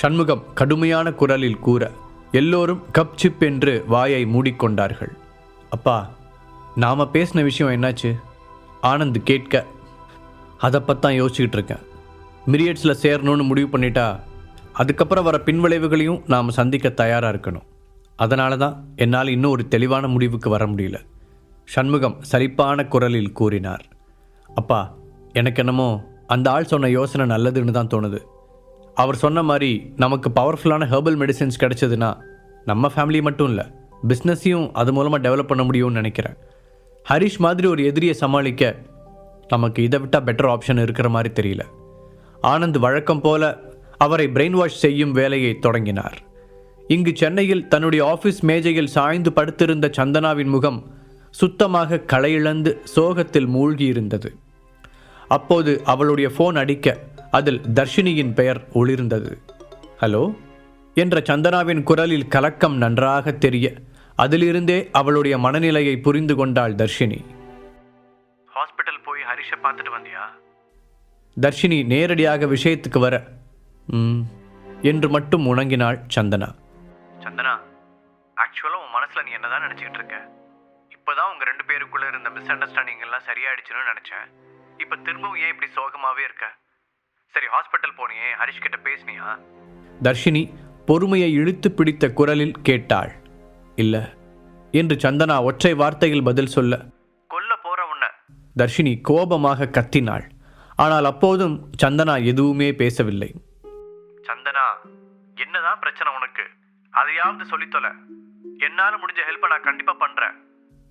சண்முகம் கடுமையான குரலில் கூற எல்லோரும் கப் சிப் என்று வாயை மூடிக்கொண்டார்கள். அப்பா நாம் பேசின விஷயம் என்னாச்சு? ஆனந்த் கேட்க அதை பற்றி யோசிச்சுக்கிட்டு இருக்கேன் மிரியட்ஸில் சேரணும்னு முடிவு பண்ணிட்டா அதுக்கப்புறம் வர பின்விளைவுகளையும் நாம் சந்திக்க தயாராக இருக்கணும். அதனால தான் என்னால் இன்னும் ஒரு தெளிவான முடிவுக்கு வர முடியல. சண்முகம் சரிப்பான குரலில் கூறினார் அப்பா எனக்கு என்னமோ அந்த ஆள் சொன்ன யோசனை நல்லதுன்னு தான் தோணுது. அவர் சொன்ன மாதிரி நமக்கு பவர்ஃபுல்லான ஹெர்பல் மெடிசின்ஸ் கிடைச்சதுன்னா நம்ம ஃபேமிலி மட்டும் இல்லை பிஸ்னஸையும் அது மூலமாக டெவலப் பண்ண முடியும்னு நினைக்கிறேன். ஹரிஷ் மாதிரி ஒரு எதிரியை சமாளிக்க நமக்கு இதை விட்டால் பெட்டர் ஆப்ஷன் இருக்கிற மாதிரி தெரியல. ஆனந்த் வழக்கம் போல அவரை பிரெயின் வாஷ் செய்யும் வேலையை தொடங்கினார். இங்கு சென்னையில் தன்னுடைய ஆஃபீஸ் மேஜையில் சாய்ந்து படுத்திருந்த சந்தனாவின் முகம் சுத்தமாக களையிழந்து சோகத்தில் மூழ்கியிருந்தது. அப்போது அவளுடைய ஃபோன் அடிக்க அதில் தர்ஷினியின் பெயர் ஒளிர்ந்தது. ஹலோ? என்ற சந்தனாவின் குரலில் கலக்கம் நன்றாக தெரிய அதிலிருந்தே அவளுடைய மனநிலையை புரிந்து கொண்டாள் தர்ஷினி. ஹாஸ்பிட்டல் போய் ஹரிஷை பார்த்துட்டு வந்தியா? தர்ஷினி நேரடியாக விஷயத்துக்கு வர ம் என்று மட்டும் முணங்கினாள் சந்தனா. சந்தனா ஆக்சுவலாக உன் மனசில் நீ என்னதான் நினச்சிக்கிட்டு இருக்க? இப்போதான் உங்கள் ரெண்டு பேருக்குள்ள இருந்த மிஸ் அண்டர்ஸ்டாண்டிங் எல்லாம் சரியாயிடுச்சுன்னு நினச்சேன். இப்போ திரும்பவும் ஏன் இப்படி சோகமாகவே இருக்க? சரி ஹாஸ்பிட்டல் போனியே. ஹரிஷ் கிட்ட பேசுனியா? தர்ஷினி பொறுமையை இழுத்து பிடித்த குரலில் கேட்டாள். இல்ல என்று சந்தனா ஒற்றை வார்த்தையில் பதில் சொல்ல. கொல்ல போற உன்ன. தர்ஷினி கோபமாக கத்தினாள். ஆனால் அப்போதும் சந்தனா எதுவுமே பேசவில்லை. சந்தனா என்னதான் பிரச்சனை உனக்கு? அதையாவது சொல்லித்தொல என்னால முடிஞ்ச ஹெல்ப்பை நான் கண்டிப்பா பண்றேன்.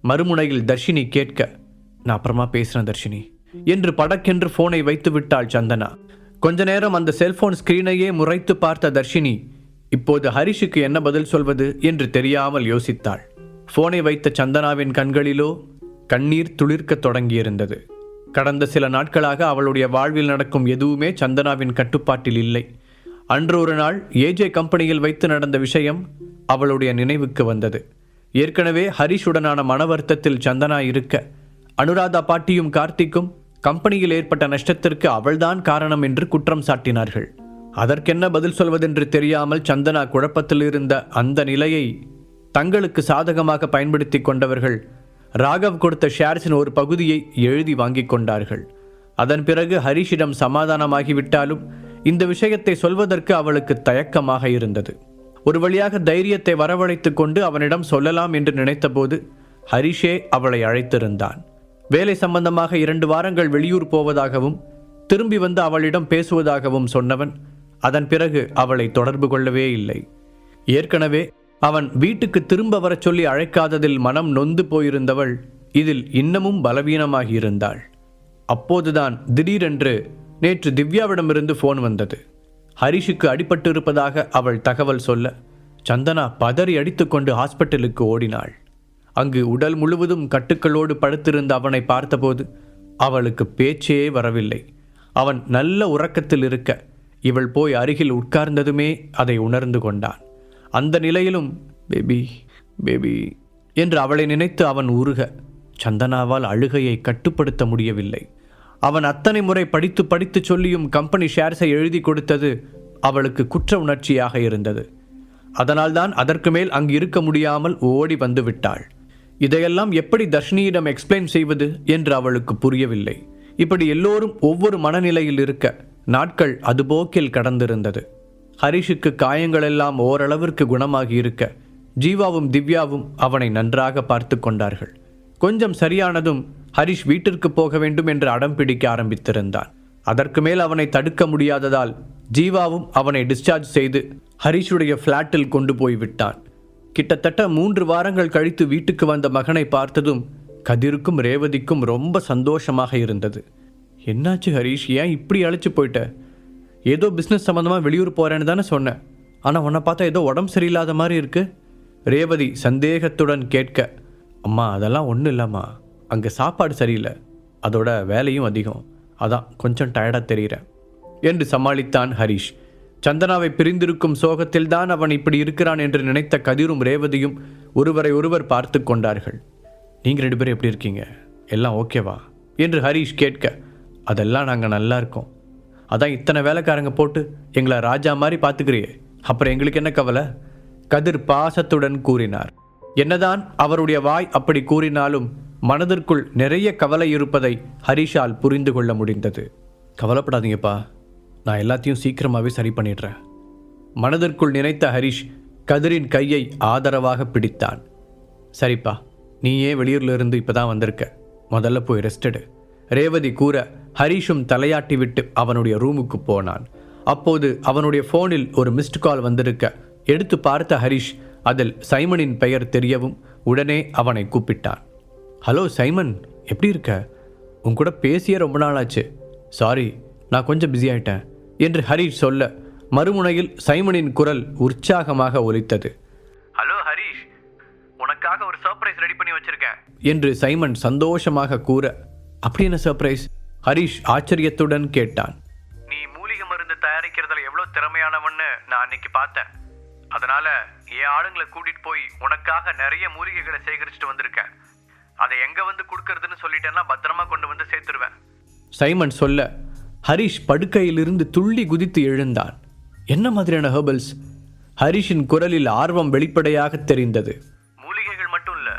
மறுமுனையில் தர்ஷினி கேட்க நான் அப்புறமா பேசுறேன் தர்ஷினி என்று படக்கென்று போனை வைத்து விட்டாள் சந்தனா. கொஞ்ச நேரம் அந்த செல்போன் ஸ்கிரீனையே முறைத்து பார்த்த தர்ஷினி இப்போது ஹரிஷுக்கு என்ன பதில் சொல்வது என்று தெரியாமல் யோசித்தாள். போனை வைத்த சந்தனாவின் கண்களிலோ கண்ணீர் துளிர்க்கத் தொடங்கியிருந்தது. கடந்த சில நாட்களாக அவளுடைய வாழ்வில் நடக்கும் எதுவுமே சந்தனாவின் கட்டுப்பாட்டில் இல்லை. அன்று ஒரு நாள் ஏஜே கம்பெனியில் வைத்து நடந்த விஷயம் அவளுடைய நினைவுக்கு வந்தது. ஏற்கனவே ஹரிஷுடனான மன வருத்தத்தில் சந்தனா இருக்க அனுராதா பாட்டியும் கார்த்திக்கும் கம்பெனியில் ஏற்பட்ட நஷ்டத்திற்கு அவள்தான் காரணம் என்று குற்றம் சாட்டினார்கள். அதற்கென்ன பதில் சொல்வதென்று தெரியாமல் சந்தனா குழப்பத்தில் இருந்த அந்த நிலையை தங்களுக்கு சாதகமாக பயன்படுத்தி கொண்டவர்கள் ராகவ் கொடுத்த ஷேர்ஸின் ஒரு பகுதியை எழுதி வாங்கிக் கொண்டார்கள். அதன் பிறகு ஹரிஷிடம் சமாதானமாகிவிட்டாலும் இந்த விஷயத்தை சொல்வதற்கு அவளுக்கு தயக்கமாக இருந்தது. ஒரு வழியாக தைரியத்தை வரவழைத்துக் கொண்டு அவனிடம் சொல்லலாம் என்று நினைத்தபோது ஹரிஷே அவளை அழைத்திருந்தான். வேலை சம்பந்தமாக இரண்டு வாரங்கள் வெளியூர் போவதாகவும் திரும்பி வந்து அவளிடம் பேசுவதாகவும் சொன்னவன் அதன் பிறகு அவளை தொடர்பு கொள்ளவே இல்லை. ஏற்கனவே அவன் வீட்டுக்கு திரும்ப வரச் சொல்லி அழைக்காததில் மனம் நொந்து போயிருந்தவள் இதில் இன்னமும் பலவீனமாகியிருந்தாள். அப்போதுதான் திடீரென்று நேற்று திவ்யாவிடமிருந்து ஃபோன் வந்தது. ஹரிஷுக்கு அடிபட்டிருப்பதாக அவள் தகவல் சொல்ல சந்தனா பதறி அடித்துக்கொண்டு ஹாஸ்பிட்டலுக்கு ஓடினாள். அங்கு உடல் முழுவதும் கட்டுக்களோடு படுத்திருந்த அவனை பார்த்தபோது அவளுக்கு பேச்சே வரவில்லை. அவன் நல்ல உறக்கத்தில் இருக்க இவள் போய் அருகில் உட்கார்ந்ததுமே அதை உணர்ந்து கொண்டான். அந்த நிலையிலும் பேபி பேபி என்று அவளை நினைத்து அவன் உருக சந்தனாவால் அழுகையை கட்டுப்படுத்த முடியவில்லை. அவன் அத்தனை முறை படித்து படித்து சொல்லியும் கம்பெனி ஷேர்ஸை எழுதி கொடுத்தது அவளுக்கு குற்ற உணர்ச்சியாக இருந்தது. அதனால்தான் அதற்கு மேல் அங்கு இருக்க முடியாமல் ஓடி வந்து விட்டாள். இதையெல்லாம் எப்படி தர்ஷினியிடம் எக்ஸ்பிளைன் செய்வது என்று அவளுக்கு புரியவில்லை. இப்படி எல்லோரும் ஒவ்வொரு மனநிலையில் இருக்க நாட்கள் அதுபோக்கில் கடந்திருந்தது. ஹரிஷுக்கு காயங்களெல்லாம் ஓரளவிற்கு குணமாகி இருக்க ஜீவாவும் திவ்யாவும் அவனை நன்றாக பார்த்து கொண்டார்கள். கொஞ்சம் சரியானதும் ஹரிஷ் வீட்டிற்கு போக வேண்டும் என்று அடம் பிடிக்க ஆரம்பித்திருந்தான். அதற்கு மேல் அவனை தடுக்க முடியாததால் ஜீவாவும் அவனை டிஸ்சார்ஜ் செய்து ஹரிஷுடைய ஃப்ளாட்டில் கொண்டு போய் விட்டான் கிட்டத்தட்ட மூன்று வாரங்கள் கழித்து வீட்டுக்கு வந்த மகனை பார்த்ததும் கதிருக்கும் ரேவதிக்கும் ரொம்ப சந்தோஷமாக இருந்தது. என்னாச்சு ஹரிஷ்? ஏன் இப்படி அழைச்சி போயிட்ட? ஏதோ பிஸ்னஸ் சம்மந்தமாக வெளியூர் போகிறேன்னு தானே சொன்னேன் ஆனால் உன்னை பார்த்தா ஏதோ உடம்பு சரியில்லாத மாதிரி இருக்குது ரேவதி சந்தேகத்துடன் கேட்க அம்மா அதெல்லாம் ஒன்றும் இல்லைம்மா. அங்கே சாப்பாடு சரியில்லை. அதோட வேலையும் அதிகம். அதான் கொஞ்சம் டயர்டாக தெரிகிறேன் என்று சமாளித்தான் ஹரிஷ். சந்தனாவை பிரிந்திருக்கும் சோகத்தில்தான் அவன் இப்படி இருக்கிறான் என்று நினைத்த கதிரும் ரேவதியும் ஒருவரை ஒருவர் பார்த்து கொண்டார்கள். நீங்கள் ரெண்டு பேரும் எப்படி இருக்கீங்க? எல்லாம் ஓகேவா? என்று ஹரிஷ் கேட்க அதெல்லாம் நாங்கள் நல்லா இருக்கோம். அதான் இத்தனை வேலைக்காரங்க போட்டு எங்களை ராஜா மாதிரி பார்த்துக்கிறியே. அப்புறம் எங்களுக்கு என்ன கவலை? கதிர் பாசத்துடன் கூறினார். என்னதான் அவருடைய வாய் அப்படி கூறினாலும் மனதிற்குள் நிறைய கவலை இருப்பதை ஹரிஷால் புரிந்து கொள்ள முடிந்தது. கவலைப்படாதீங்கப்பா. நான் எல்லாத்தையும் சீக்கிரமாகவே சரி பண்ணிடுறேன். மனதிற்குள் நினைத்த ஹரிஷ் கதிரின் கையை ஆதரவாக பிடித்தான். சரிப்பா நீயே வெளியூர்லேருந்து இருந்து இப்பதான் வந்திருக்க. முதல்ல போய் ரெஸ்டடு ரேவதி கூற ஹரிஷும் தலையாட்டி விட்டு அவனுடைய ரூமுக்கு போனான். அப்போது அவனுடைய ஃபோனில் ஒரு மிஸ்டு கால் வந்திருக்க. எடுத்து பார்த்த ஹரிஷ் அதில் சைமனின் பெயர் தெரியவும் உடனே அவனை கூப்பிட்டான். ஹலோ சைமன் எப்படி இருக்க? உன் கூட பேசிய ரொம்ப நாளாச்சு. சாரி நான் கொஞ்சம் பிஸி ஆயிட்டேன். என்று ஹரிஷ் சொல்ல மறுமுனையில் சைமனின் குரல் உற்சாகமாக ஒலித்தது. ஹலோ ஹரிஷ் உனக்காக ஒரு சர்ப்ரைஸ் ரெடி பண்ணி வச்சிருக்கேன். என்று சைமன் சந்தோஷமாக கூற அப்படி என்ன சர்ப்ரைஸ் ஹரிஷ் ஆச்சரியத்துடன் கேட்டான். நீ மூலிகை மருந்து தயாரிக்கிறதுல எவ்வளவு திறமையானவன்னு நான் அன்னைக்கு பார்த்தேன். அதனால என் ஆளுங்களை கூட்டிட்டு போய் உனக்காக நிறைய மூலிகைகளை சேகரிச்சுட்டு வந்திருக்கேன். அதை எங்க வந்து கொடுக்கறதுன்னு சொல்லிட்டேன்னா பத்திரமா கொண்டு வந்து சேர்த்துருவேன். சைமன் சொல்ல ஹரிஷ் படுக்கையிலிருந்து துள்ளி குதித்து எழுந்தான். என்ன மாதிரியான ஹெர்பல்ஸ்? ஹரிஷின் குரலில் ஆர்வம் வெளிப்படையாக தெரிந்தது. மூலிகைகள் மட்டும் இல்ல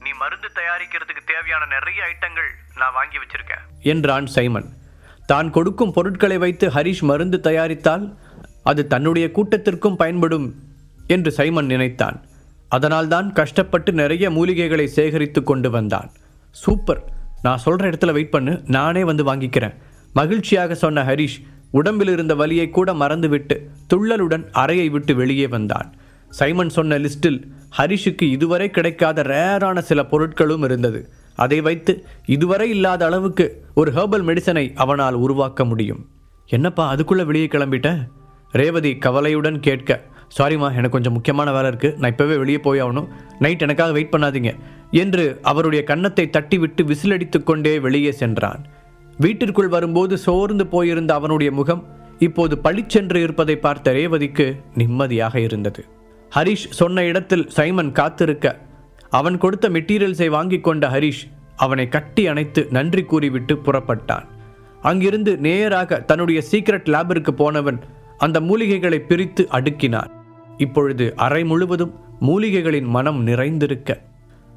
நீ மருந்து தயாரிக்கிறதுக்கு தேவையான நிறைய ஐட்டங்கள் நான் வாங்கி வச்சிருக்கேன். என்றான் சைமன். தான் கொடுக்கும் பொருட்களை வைத்து ஹரிஷ் மருந்து தயாரித்தால் அது தன்னுடைய கூட்டத்திற்கும் பயன்படும் என்று சைமன் நினைத்தான். அதனால்தான் கஷ்டப்பட்டு நிறைய மூலிகைகளை சேகரித்து கொண்டு வந்தான். சூப்பர். நான் சொல்ற இடத்துல வெயிட் பண்ணு நானே வந்து வாங்கிக்கிறேன். மகிழ்ச்சியாக சொன்ன ஹரிஷ் உடம்பில் இருந்த வலியை கூட மறந்துவிட்டு துள்ளலுடன் அறையை விட்டு வெளியே வந்தான். சைமன் சொன்ன லிஸ்டில் ஹரிஷுக்கு இதுவரை கிடைக்காத ரேரான சில பொருட்களும் இருந்தது. அதை வைத்து இதுவரை இல்லாத அளவுக்கு ஒரு ஹெர்பல் மெடிசனை அவனால் உருவாக்க முடியும். என்னப்பா அதுக்குள்ளே வெளியே கிளம்பிட்ட? ரேவதி கவலையுடன் கேட்க சாரிம்மா எனக்கு கொஞ்சம் முக்கியமான வேலை இருக்குது நான் இப்பவே வெளியே போய் ஆகணும். நைட் எனக்காக வெயிட் பண்ணாதீங்க. என்று அவருடைய கன்னத்தை தட்டிவிட்டு விசிலடித்து கொண்டே வெளியே சென்றான். வீட்டிற்குள் வரும்போது சோர்ந்து போயிருந்த அவனுடைய முகம் இப்போது பளிச்சென்று இருப்பதை பார்த்த ரேவதிக்கு நிம்மதியாக இருந்தது. ஹரிஷ் சொன்ன இடத்தில் சைமன் காத்திருக்க அவன் கொடுத்த மெட்டீரியல்ஸை வாங்கி கொண்ட ஹரிஷ் அவனை கட்டி அணைத்து நன்றி கூறிவிட்டு புறப்பட்டான். அங்கிருந்து நேராக தன்னுடைய சீக்ரெட் லேபிற்கு போனவன் அந்த மூலிகைகளை பிரித்து அடுக்கினான். இப்பொழுது அறை முழுவதும் மூலிகைகளின் மனம் நிறைந்திருக்க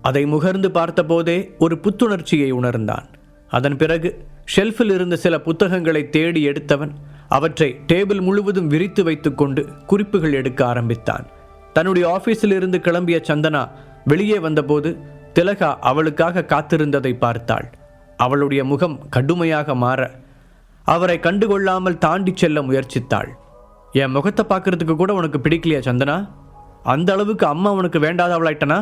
அதை முகர்ந்து பார்த்தபோதே ஒரு புத்துணர்ச்சியை உணர்ந்தான். அதன் பிறகு ஷெல்ஃபில் இருந்த சில புத்தகங்களை தேடி எடுத்தவன் அவற்றை டேபிள் முழுவதும் விரித்து வைத்துக்கொண்டு குறிப்புகள் எடுக்க ஆரம்பித்தான். தன்னுடைய ஆஃபீஸில் இருந்து கிளம்பிய சந்தனா வெளியே வந்தபோது திலகா அவளுக்காக காத்திருந்ததை பார்த்தாள். அவளுடைய முகம் கடுமையாக மாற அவரை கண்டுகொள்ளாமல் தாண்டி செல்ல முயற்சித்தாள். என் முகத்தை பார்க்கறதுக்கு கூட உனக்கு பிடிக்கலையா சந்தனா? அந்த அளவுக்கு அம்மா உனக்கு வேண்டாதவளாயிட்டனா?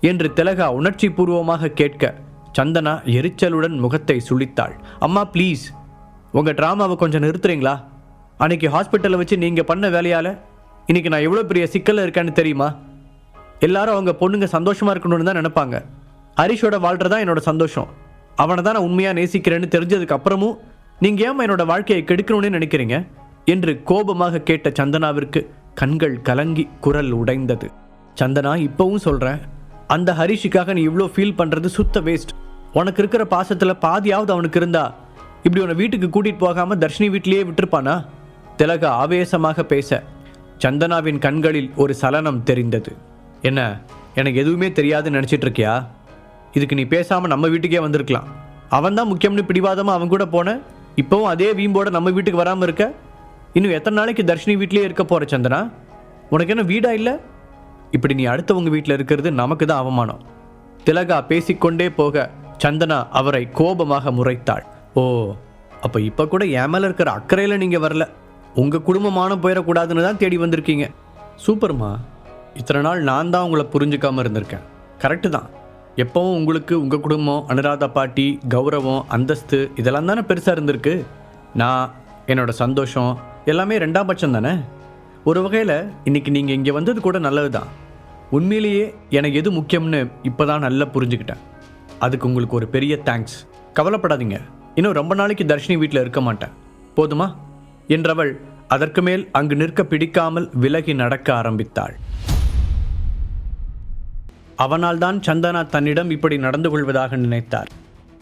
என்று திலகா உணர்ச்சி பூர்வமாக கேட்க சந்தனா எரிச்சலுடன் முகத்தை சுளித்தாள் அம்மா ப்ளீஸ் உங்கள் ட்ராமாவை கொஞ்சம் நிறுத்துறீங்களா? அன்னைக்கு ஹாஸ்பிட்டலில் வச்சு நீங்கள் பண்ண வேலையால் இன்றைக்கி நான் எவ்வளோ பெரிய சிக்கலில் இருக்கேன்னு தெரியுமா? எல்லாரும் அவங்க பொண்ணுங்க சந்தோஷமாக இருக்கணும்னு தான் நினைப்பாங்க. ஹரிஷோட வாழ்றதா என்னோட சந்தோஷம். அவனை தான் நான் உண்மையாக நேசிக்கிறேன்னு தெரிஞ்சதுக்கு அப்புறமும் நீங்கள் ஏமா என்னோட வாழ்க்கையை கெடுக்கணும்னு நினைக்கிறீங்க? என்று கோபமாக கேட்ட சந்தனாவிற்கு கண்கள் கலங்கி குரல் உடைந்தது. சந்தனா இப்போவும் சொல்கிறேன் அந்த ஹரிஷுக்காக நீ இவ்வளோ ஃபீல் பண்ணுறது சுத்த வேஸ்ட் உனக்கு இருக்கிற பாசத்தில் பாதியாவது அவனுக்கு இருந்தா இப்படி உன்னை வீட்டுக்கு கூட்டிகிட்டு போகாமல் தர்ஷினி வீட்டிலேயே விட்டுருப்பானா? திலகா ஆவேசமாக பேச சந்தனாவின் கண்களில் ஒரு சலனம் தெரிந்தது. என்ன எனக்கு எதுவுமே தெரியாதுன்னு நினச்சிட்டு இருக்கியா இதுக்கு நீ பேசாமல் நம்ம வீட்டுக்கே வந்திருக்கலாம். அவன் தான் முக்கியம்னு பிடிவாதமாக அவன் கூட போன இப்போவும் அதே வீம்போட நம்ம வீட்டுக்கு வராமல் இருக்க? இன்னும் எத்தனை நாளைக்கு தர்ஷினி வீட்லேயே இருக்க போகிற சந்தனா? உனக்கு என்ன வீடா இல்லை? இப்படி நீ அடுத்தவங்க வீட்டில் இருக்கிறது நமக்கு தான் அவமானம். திலகா பேசிக்கொண்டே போக சந்தனா அவரை கோபமாக முறைத்தாள். ஓ அப்போ இப்போ கூட என் மேலே இருக்கிற அக்கறையில் நீங்கள் வரல. உங்கள் குடும்பமான போயிடக்கூடாதுன்னு தான் தேடி வந்திருக்கீங்க. சூப்பர்மா. இத்தனை நாள் நான் தான் உங்களை புரிஞ்சுக்காமல் இருந்திருக்கேன். கரெக்டு தான். எப்பவும் உங்களுக்கு உங்கள் குடும்பம் அனுராதா பாட்டி கௌரவம் அந்தஸ்து இதெல்லாம் தானே பெருசாக இருந்திருக்கு? நான் என்னோடய சந்தோஷம் எல்லாமே ரெண்டாம் பட்சம் தானே? ஒரு வகையில் இன்றைக்கி நீங்கள் இங்கே வந்தது கூட நல்லது தான் உண்மையிலேயே எனக்கு எது முக்கியம்னு இப்போ தான் நல்லா புரிஞ்சுக்கிட்டேன். அதுக்கு உங்களுக்கு ஒரு பெரிய தேங்க்ஸ் கவலைப்படாதீங்க. இன்னும் ரொம்ப நாளைக்கு தர்ஷினி வீட்டில் இருக்க மாட்டேன். போதுமா? என்றவள் அதற்கு மேல் அங்கு நிற்க பிடிக்காமல் விலகி நடக்க ஆரம்பித்தாள். அவனால்தான் சந்தனா தன்னிடம் இப்படி நடந்து கொள்வதாக நினைத்தார்.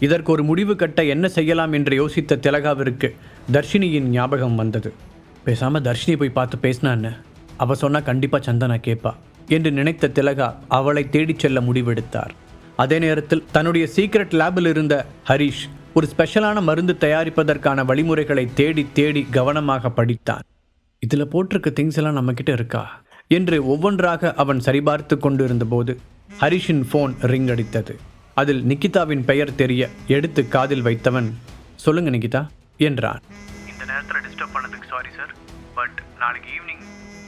இதற்கு ஒரு முடிவு கட்ட என்ன செய்யலாம் என்று யோசித்த திலகாவிற்கு தர்ஷினியின் ஞாபகம் வந்தது. பேசாமல் தர்ஷினி போய் பார்த்து பேசினான்னு அவ சொன்னால் கண்டிப்பாக சந்தனா கேட்பா என்று நினைத்த திலகா அவளை தேடிச் செல்ல முடிவெடுத்தார். அதே நேரத்தில் தன்னுடைய சீக்ரெட் லேபில் இருந்த ஹரிஷ் ஒரு ஸ்பெஷலான மருந்து தயாரிப்பதற்கான வழிமுறைகளை தேடி தேடி கவனமாக படித்தான். இதில் போட்டிருக்க திங்ஸ் எல்லாம் நம்மக்கிட்ட இருக்கா? என்று ஒவ்வொன்றாக அவன் சரிபார்த்து கொண்டிருந்தபோது ஹரிஷின் ஃபோன் ரிங் அடித்தது. அதில் நிக்கிதாவின் பெயர் தெரிய எடுத்து காதில் வைத்தவன் சொல்லுங்க நிகிதா என்றான். இந்த நேரத்தில் டிஸ்டர்ப் பண்ணதுக்கு சாரி சார் பட் நாளைக்கு ஈவினிங்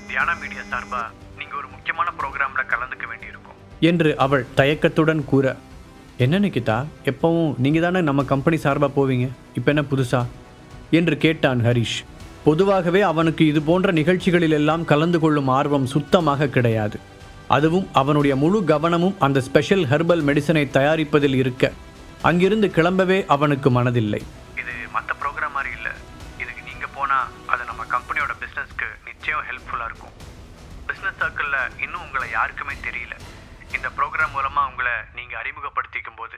தியானா மீடியா சார்பா நீங்கள் ஒரு முக்கியமான ப்ரோக்ராமில் கலந்துக்க என்று அவள் தயக்கத்துடன் கூற என்ன நிக்கிதா? எப்பவும் நீங்கள் தானே நம்ம கம்பெனி சார்பாக போவீங்க? இப்போ என்ன புதுசா? என்று கேட்டான் ஹரிஷ். பொதுவாகவே அவனுக்கு இது போன்ற நிகழ்ச்சிகளில் எல்லாம் கலந்து கொள்ளும் ஆர்வம் சுத்தமாக கிடையாது. அதுவும் அவனுடைய முழு கவனமும் அந்த ஸ்பெஷல் ஹெர்பல் மெடிசனை தயாரிப்பதில் இருக்க. அங்கிருந்து கிளம்பவே அவனுக்கு மனதில்லை. இது மற்ற ப்ரோக்ராம் மாதிரி இல்லை. இதுக்கு நீங்கள் போனால் அது நம்ம கம்பெனியோட பிஸ்னஸ்க்கு நிச்சயம் ஹெல்ப்ஃபுல்லாக இருக்கும். பிஸ்னஸ் சர்க்கிளில் இன்னும் உங்களை யாருக்குமே தெரியல. இந்த ப்ரோக்ராம் மூலமாக உங்களை நீங்கள் அறிமுகப்படுத்திக்கும் போது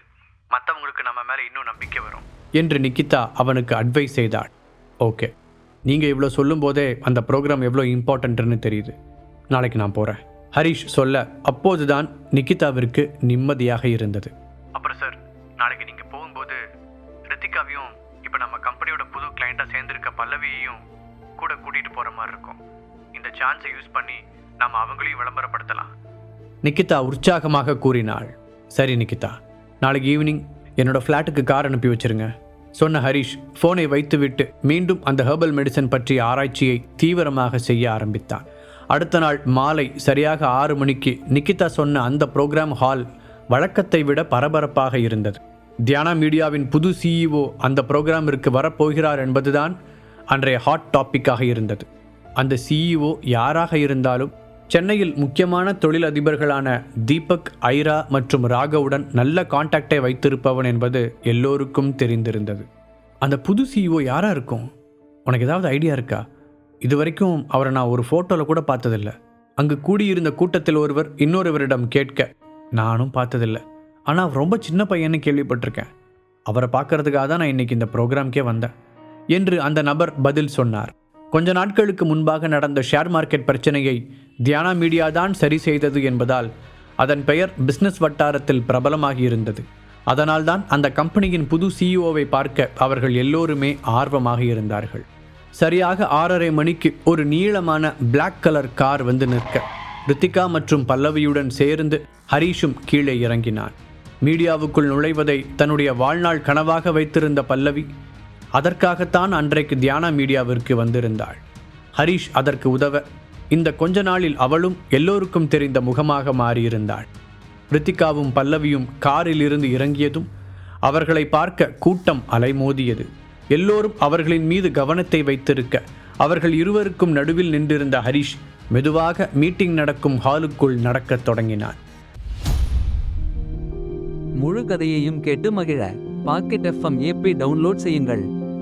மற்றவங்களுக்கு நம்ம மேலே இன்னும் நம்பிக்கை வரும். என்று நிக்கிதா அவனுக்கு அட்வைஸ் செய்தாள். ஓகே. நீங்கள் இவ்வளோ சொல்லும்போதே அந்த ப்ரோக்ராம் எவ்வளோ இம்பார்ட்டன்ட்னு தெரியுது. நாளைக்கு நான் போகிறேன் ஹரிஷ் சொல்ல அப்போதுதான் நிக்கிதாவிற்கு நிம்மதியாக இருந்தது. அப்புறம் சார் நாளைக்கு நீங்கள் போகும்போது ரித்திகாவையும் இப்போ நம்ம கம்பெனியோட புது கிளைண்ட்டாக சேர்ந்திருக்க பல்லவியையும் கூட கூட்டிகிட்டு போகிற மாதிரி இருக்கும். இந்த சான்ஸை யூஸ் பண்ணி நம்ம அவங்களையும் விளம்பரப்படுத்தலாம். நிக்கிதா உற்சாகமாக கூறினாள். சரி நிக்கிதா. நாளைக்கு ஈவினிங் என்னோட ஃப்ளாட்டுக்கு கார் அனுப்பி வச்சிருங்க. சொன்ன ஹரிஷ் ஃபோனை வைத்துவிட்டு மீண்டும் அந்த ஹெர்பல் மெடிசன் பற்றிய ஆராய்ச்சியை தீவிரமாக செய்ய ஆரம்பித்தான் அடுத்த நாள் மாலை சரியாக ஆறு மணிக்கு நிக்கிதா சொன்ன அந்த ப்ரோக்ராம் ஹால் வழக்கத்தை விட பரபரப்பாக இருந்தது. தியானா மீடியாவின் புது சிஇஓ அந்த ப்ரோக்ராமிற்கு வரப்போகிறார் என்பதுதான் அன்றைய ஹாட் டாப்பிக்காக இருந்தது. அந்த சிஇஓ யாராக இருந்தாலும் சென்னையில் முக்கியமான தொழிலதிபர்களான தீபக் ஐரா மற்றும் ராகவுடன் நல்ல காண்டாக்டை வைத்திருப்பவன் என்பது எல்லோருக்கும் தெரிந்திருந்தது. அந்த புது சிஇஓ யாராக இருக்கும்? உனக்கு ஏதாவது ஐடியா இருக்கா? இது வரைக்கும் அவரை நான் ஒரு ஃபோட்டோவில் கூட பார்த்ததில்ல. அங்கு கூடியிருந்த கூட்டத்தில் ஒருவர் இன்னொருவரிடம் கேட்க நானும் பார்த்ததில்ல. ஆனால் ரொம்ப சின்ன பையன்னு கேள்விப்பட்டிருக்கேன். அவரை பார்க்கறதுக்காக தான் நான் இன்னைக்கு இந்த ப்ரோக்ராம்க்கே வந்தேன் என்று அந்த நபர் பதில் சொன்னார். கொஞ்ச நாட்களுக்கு முன்பாக நடந்த ஷேர் மார்க்கெட் பிரச்சனையை தியானா மீடியா தான் சரி செய்தது என்பதால் அதன் பெயர் பிஸ்னஸ் வட்டாரத்தில் பிரபலமாகி இருந்தது. அதனால்தான் அந்த கம்பெனியின் புது சிஇஓவை பார்க்க அவர்கள் எல்லோருமே ஆர்வமாக இருந்தார்கள். சரியாக ஆறரை மணிக்கு ஒரு நீளமான பிளாக் கலர் கார் வந்து நிற்க ரித்திகா மற்றும் பல்லவியுடன் சேர்ந்து ஹரீஷும் கீழே இறங்கினான். மீடியாவுக்குள் நுழைவதை தன்னுடைய வாழ்நாள் கனவாக வைத்திருந்த பல்லவி அதற்காகத்தான் அன்றைக்கு தியானா மீடியாவிற்கு வந்திருந்தாள். ஹரீஷ் அதற்கு உதவ இந்த கொஞ்ச நாளில் அவளும் எல்லோருக்கும் தெரிந்த முகமாக மாறியிருந்தாள். ரித்திகாவும் பல்லவியும் காரில் இருந்து இறங்கியதும் அவர்களை பார்க்க கூட்டம் அலைமோதியது. எல்லோரும் அவர்களின் மீது கவனத்தை வைத்திருக்க அவர்கள் இருவருக்கும் நடுவில் நின்றிருந்த ஹரிஷ் மெதுவாக மீட்டிங் நடக்கும் ஹாலுக்குள் நடக்கத் தொடங்கினான். முழு கதையையும் கேட்டு மகிழ பாக்கெட் எஃப்எம் ஏபி டவுன்லோட் செய்யுங்கள்.